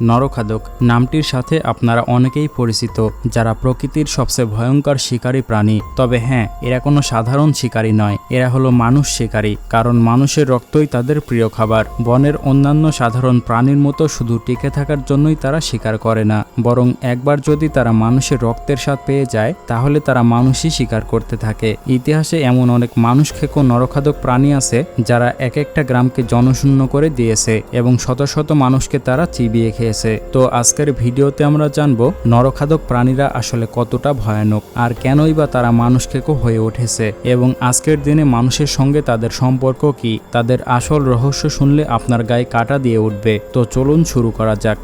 নরখাদক নামটির সাথে আপনারা অনেকেই পরিচিত, যারা প্রকৃতির সবচেয়ে ভয়ঙ্কর শিকারী প্রাণী। তবে হ্যাঁ এরা কোনো সাধারণ শিকারী নয়, এরা হলো মানুষ শিকারী, কারণ মানুষের রক্তই তাদের প্রিয় খাবার। বনের অন্যান্য সাধারণ প্রাণীর মতো শুধু টিকে থাকার জন্যই তারা শিকার করে না, বরং একবার যদি তারা মানুষের রক্তের স্বাদ পেয়ে যায়, তাহলে তারা মানুষই শিকার করতে থাকে। ইতিহাসে এমন অনেক মানুষ খেকো নরখাদক প্রাণী আছে, যারা এক একটা গ্রামকে জনশূন্য করে দিয়েছে, এবং শত শত মানুষকে তারা চিবিয়ে খেয়েছে তো আজকের ভিডিওতে আমরা জানব, নরখাদক প্রাণীরা আসলে কতটা ভয়ানক আর কেনই বা তারা মানুষকে হয়ে উঠেছে এবং আজকের দিনে মানুষের সঙ্গে তাদের সম্পর্ক কি, তাদের আসল রহস্য শুনলে আপনার গায়ে কাটা দিয়ে উঠবে। তো চলুন শুরু করা যাক।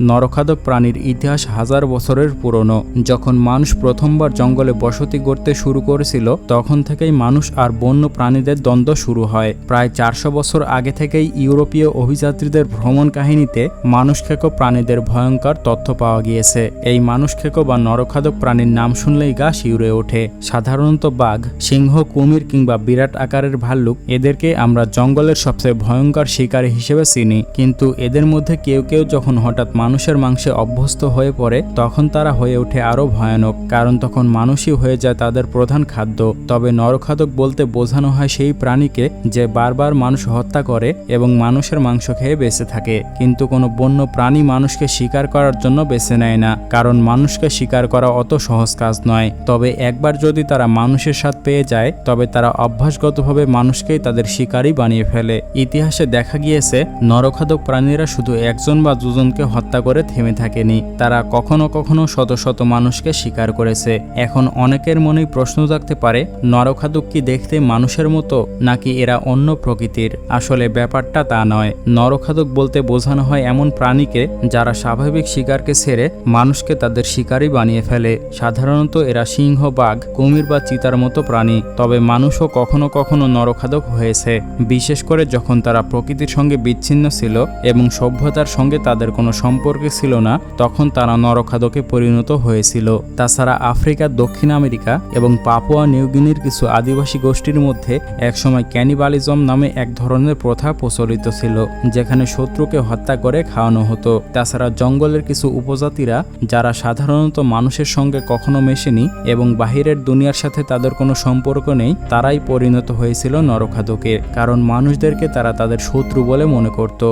নরখাদক প্রাণীর ইতিহাস হাজার বছরের পুরনো। যখন মানুষ প্রথমবার জঙ্গলে বসতি গড়তে শুরু করেছিল, তখন থেকেই মানুষ আর বন্য প্রাণীদের দ্বন্দ্ব শুরু হয়। প্রায় চারশো বছর আগে থেকেই ইউরোপীয় অভিযাত্রীদের ভ্রমণ কাহিনীতে মানুষ খেকো প্রাণীদের ভয়ঙ্কর তথ্য পাওয়া গিয়েছে। এই মানুষ খেকো বা নরখাদক প্রাণীর নাম শুনলেই গা শিউরে ওঠে। সাধারণত বাঘ, সিংহ, কুমির কিংবা বিরাট আকারের ভাল্লুক, এদেরকে আমরা জঙ্গলের সবচেয়ে ভয়ঙ্কর শিকারী হিসেবে চিনি। কিন্তু এদের মধ্যে কেউ কেউ যখন হঠাৎ মানুষের মাংসে অভ্যস্ত হয়ে পড়ে, তখন তারা হয়ে ওঠে আরও ভয়ানক। কারণ তখন মানুষই হয়ে যায় তাদের প্রধান খাদ্য। তবে নরখাদক বলতে বোঝানো হয় সেই প্রাণীকে যে বারবার মানুষ হত্যা করে এবং মানুষের মাংস খেয়ে বেঁচে থাকে। কিন্তু কোনো বন্য প্রাণী মানুষকে শিকার করার জন্য বেছে নেয় না। কারণ মানুষকে শিকার করা অত সহজ কাজ নয়। তবে একবার যদি তারা মানুষের স্বাদ পেয়ে যায়, তবে তারা অভ্যাসগতভাবে মানুষকেই তাদের শিকারই বানিয়ে ফেলে। ইতিহাসে দেখা গিয়েছে, নরখাদক প্রাণীরা শুধু একজন বা দুজনকে হত্যা করে থেমে থাকেনি। তারা কখনো কখনো শত শত মানুষকে শিকার করেছে। এখন অনেকের মনেই প্রশ্ন থাকতে পারে নরখাদক কি দেখতে মানুষের মতো, নাকি এরা অন্য প্রকৃতির? আসলে ব্যাপারটা তা নয়। নরখাদক বলতে বোঝানো হয় এমন প্রাণীকে, যারা স্বাভাবিক শিকারকে ছেড়ে মানুষকে তাদের শিকারই বানিয়ে ফেলে। সাধারণত এরা সিংহ, বাঘ, কুমির বা চিতার মতো প্রাণী, তবে মানুষও কখনো কখনো নরখাদক হয়েছে। বিশেষ করে যখন তারা প্রকৃতির সঙ্গে বিচ্ছিন্ন ছিল এবং সভ্যতার সঙ্গে তাদের কোনো সম্পর্কে ছিল না, তখন তারা নরখাদকে পরিণত হয়েছিল। তাছাড়া আফ্রিকা, দক্ষিণ আমেরিকা এবং পাপুয়া নিউগিনির কিছু আদিবাসী গোষ্ঠীর মধ্যে একসময় ক্যানিবালিজম নামে এক ধরনের প্রথা প্রচলিত ছিল, যেখানে শত্রুকে হত্যা করে খাওয়ানো হতো। তাছাড়া জঙ্গলের কিছু উপজাতিরা, যারা সাধারণত মানুষের সঙ্গে কখনো মেশেনি এবং বাহিরের দুনিয়ার সাথে তাদের কোনো সম্পর্ক নেই, তারাই পরিণত হয়েছিল নরখাদকে কারণ মানুষদেরকে তারা তাদের শত্রু বলে মনে করত।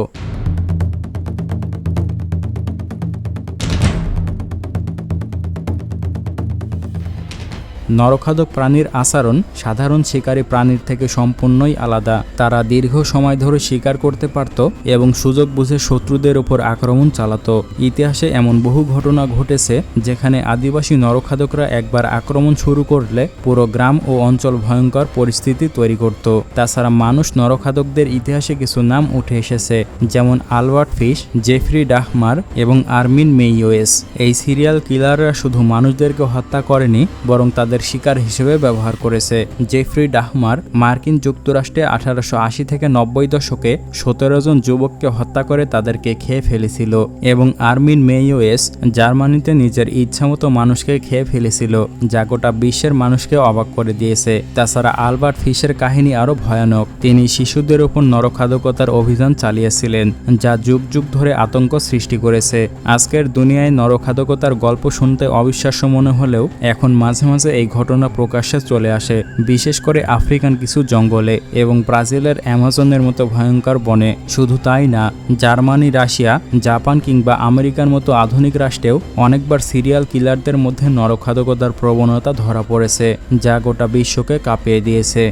নরখাদক প্রাণীর আচরণ সাধারণ শিকারী প্রাণীর থেকে সম্পূর্ণই আলাদা। তারা দীর্ঘ সময় ধরে শিকার করতে পারত এবং সুযোগ বুঝে শত্রুদের উপর আক্রমণ চালাতো। ইতিহাসে এমন বহু ঘটনা ঘটেছে যেখানে আদিবাসী নরখাদকরা একবার আক্রমণ শুরু করলে পুরো গ্রাম ও অঞ্চল ভয়ঙ্কর পরিস্থিতি তৈরি করত। তাছাড়া মানুষ নরখাদকদের ইতিহাসে কিছু নাম উঠে এসেছে, যেমন আলবার্ট ফিশ, জেফরি ডাহমার এবং আর্মিন মেইওয়েস। এই সিরিয়াল কিলাররা শুধু মানুষদেরকে হত্যা করেনি, বরং তাদের শিকার হিসেবে ব্যবহার করেছে। জেফ্রি ডাহমার মার্কিন যুক্তরাষ্ট্রে আঠারোশো আশি থেকে নব্বই দশকে সতেরো জন যুবককে হত্যা করে তাদেরকে খেয়ে ফেলেছিল এবং আর্মিন মেইওয়েস জার্মানিতে নিজের ইচ্ছামতো মানুষকে খেয়ে ফেলেছিল, যা গোটা বিশ্বের মানুষকে অবাক করে দিয়েছে। তাছাড়া আলবার্ট ফিশের কাহিনী আরও ভয়ানক। তিনি শিশুদের উপর নরখাদকতার অভিযান চালিয়েছিলেন, যা যুগ যুগ ধরে আতঙ্ক সৃষ্টি করেছে। আজকের দুনিয়ায় নরখাদকতার গল্প শুনতে অবিশ্বাস্য মনে হলেও এখন মাঝে মাঝে এই ঘটনা প্রকাশ্যে চলে আসে, বিশেষ করে আফ্রিকান কিছু জঙ্গলে এবং ব্রাজিলের অ্যামাজনের মতো ভয়ঙ্কর বনে। শুধু তাই না, জার্মানি, রাশিয়া, জাপান কিংবা আমেরিকার মতো আধুনিক রাষ্ট্রেও অনেকবার সিরিয়াল কিলারদের মধ্যে নরখাদকতার প্রবণতা ধরা পড়েছে, যা গোটা বিশ্বকে কাঁপিয়ে দিয়েছে।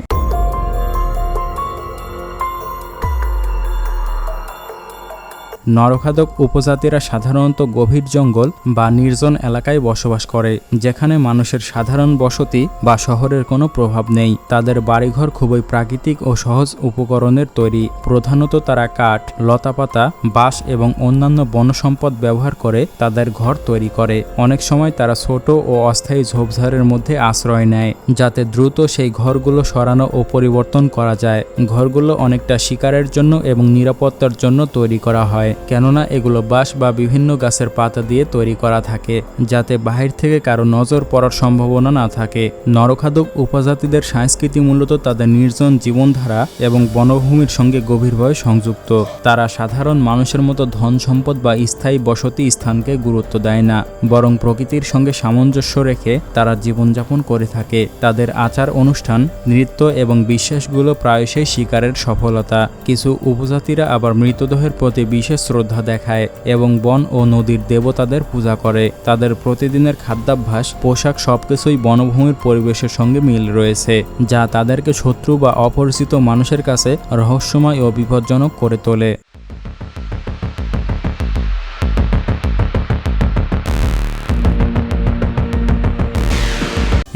নরখাদক উপজাতিরা সাধারণত গভীর জঙ্গল বা নির্জন এলাকায় বসবাস করে, যেখানে মানুষের সাধারণ বসতি বা শহরের কোনো প্রভাব নেই। তাদের বাড়িঘর খুবই প্রাকৃতিক ও সহজ উপকরণের তৈরি। প্রধানত তারা কাঠ, লতাপাতা, বাঁশ এবং অন্যান্য বনসম্পদ ব্যবহার করে তাদের ঘর তৈরি করে। অনেক সময় তারা ছোট ও অস্থায়ী ঝোপঝাড়ের মধ্যে আশ্রয় নেয়, যাতে দ্রুত সেই ঘরগুলো সরানো ও পরিবর্তন করা যায়। ঘরগুলো অনেকটা শিকারের জন্য এবং নিরাপত্তার জন্য তৈরি করা হয়। কেননা এগুলো বাঁশ বা বিভিন্ন গাছের পাতা দিয়ে তৈরি করা থাকে, যাতে বাহির থেকে কারও নজর পড়ার সম্ভাবনা না থাকে। নরখাদক উপজাতিদের সংস্কৃতি মূলত তাদের নির্জন জীবনধারা এবং বনভূমির সঙ্গে গভীরভাবে সংযুক্ত। তারা সাধারণ মানুষের মতো ধন সম্পদ বা স্থায়ী বসতি স্থানকে গুরুত্ব দেয় না, বরং প্রকৃতির সঙ্গে সামঞ্জস্য রেখে তারা জীবনযাপন করে থাকে। তাদের আচার অনুষ্ঠান, নৃত্য এবং বিশ্বাসগুলো প্রায়শই শিকারের সফলতা। কিছু উপজাতিরা আবার মৃতদেহের প্রতি বিশেষ শ্রদ্ধা দেখায় এবং বন ও নদীর দেবতাদের পূজা করে। তাদের প্রতিদিনের খাদ্যাভ্যাস, পোশাক সবকিছুই বনভূমির পরিবেশের সঙ্গে মিল রয়েছে, যা তাদেরকে শত্রু বা অপরিচিত মানুষের কাছে রহস্যময় ও বিপজ্জনক করে তোলে।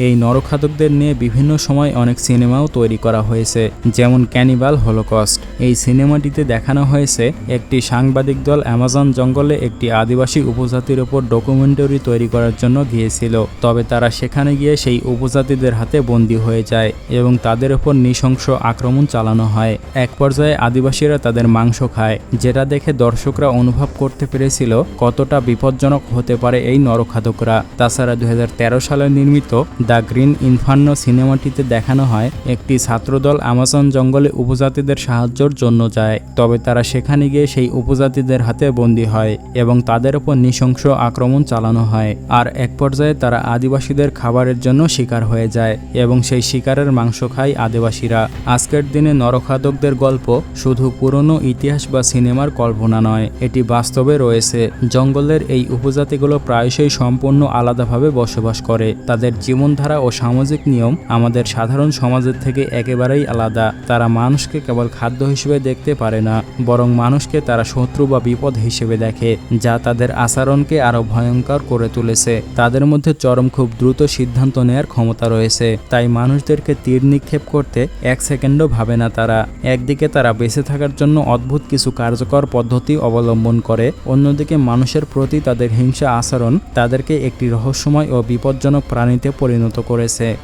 এই নরখাদকদের নিয়ে বিভিন্ন সময় অনেক সিনেমাও তৈরি করা হয়েছে, যেমন ক্যানিবাল হলোকস্ট। এই সিনেমাটিতে দেখানো হয়েছে একটি সাংবাদিক দল অ্যামাজন জঙ্গলে একটি আদিবাসী উপজাতির ওপর ডকুমেন্টারি তৈরি করার জন্য গিয়েছিল, তবে তারা সেখানে গিয়ে সেই উপজাতিদের হাতে বন্দী হয়ে যায় এবং তাদের ওপর নৃশংস আক্রমণ চালানো হয়। এক পর্যায়ে আদিবাসীরা তাদের মাংস খায়, যেটা দেখে দর্শকরা অনুভব করতে পেরেছিল কতটা বিপজ্জনক হতে পারে এই নরখাদকরা। তাছাড়া দুই হাজার তেরো সালে নির্মিত দ্য গ্রিন ইনফার্নো সিনেমাটিতে দেখানো হয়, একটি ছাত্রদল আমাজন জঙ্গলে উপজাতিদের সাহায্যের জন্য যায়, তবে তারা সেখানে গিয়ে সেই উপজাতিদের হাতে বন্দী হয় এবং তাদের উপর নৃশংস আক্রমণ চালানো হয়। আর এক পর্যায়ে তারা আদিবাসীদের খাবারের জন্য শিকার হয়ে যায় এবং সেই শিকারের মাংস খায় আদিবাসীরা। আজকের দিনে নরখাদকদের গল্প শুধু পুরনো ইতিহাস বা সিনেমার কল্পনা নয়, এটি বাস্তবে রয়েছে। জঙ্গলের এই উপজাতিগুলো প্রায়শই সম্পূর্ণ আলাদাভাবে বসবাস করে, তাদের জীবনধারা ও সামাজিক নিয়ম আমাদের সাধারণ সমাজের থেকে একেবারেই আলাদা। তারা মানুষকে কেবল খাদ্য হিসেবে দেখতে পারে না, বরং মানুষকে তারা শত্রু বা বিপদ হিসেবে দেখে, যা তাদের আচরণকে আরও ভয়ঙ্কর করে তুলেছে। তাদের মধ্যে চরম খুব দ্রুত সিদ্ধান্ত নেয়ার ক্ষমতা রয়েছে, তাই মানুষদেরকে তীর নিক্ষেপ করতে এক সেকেন্ডও ভাবে না তারা। একদিকে তারা বেঁচে থাকার জন্য অদ্ভুত কিছু কার্যকর পদ্ধতি অবলম্বন করে, অন্যদিকে মানুষের প্রতি তাদের হিংসা আচরণ তাদেরকে একটি রহস্যময় ও বিপজ্জনক প্রাণীতে পরিণত のところで